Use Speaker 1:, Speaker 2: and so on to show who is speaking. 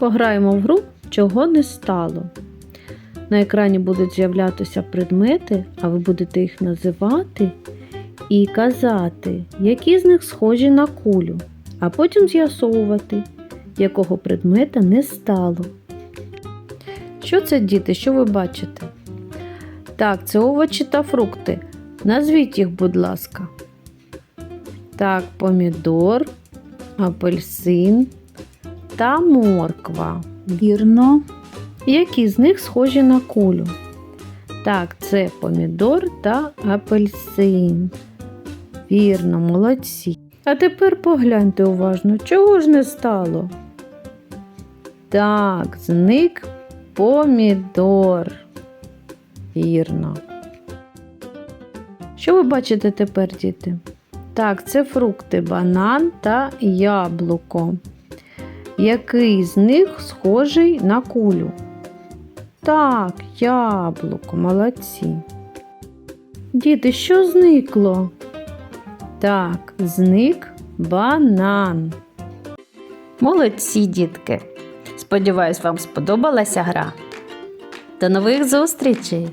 Speaker 1: Пограємо в гру, чого не стало. На екрані будуть з'являтися предмети, а ви будете їх називати і казати, які з них схожі на кулю, а потім з'ясовувати, якого предмета не стало. Що це, діти? Що ви бачите? Так, це овочі та фрукти. Назвіть їх, будь ласка. Так, помідор, апельсин та морква.
Speaker 2: Вірно.
Speaker 1: Які з них схожі на кулю? Так, це помідор та апельсин. Вірно, молодці. А тепер погляньте уважно, чого ж не стало? Так, зник помідор. Вірно. Що ви бачите тепер, діти? Так, це фрукти, банан та яблуко. Який з них схожий на кулю? Так, яблуко, молодці. Діти, що зникло? Так, зник банан.
Speaker 2: Молодці, дітки. Сподіваюсь, вам сподобалася гра. До нових зустрічей!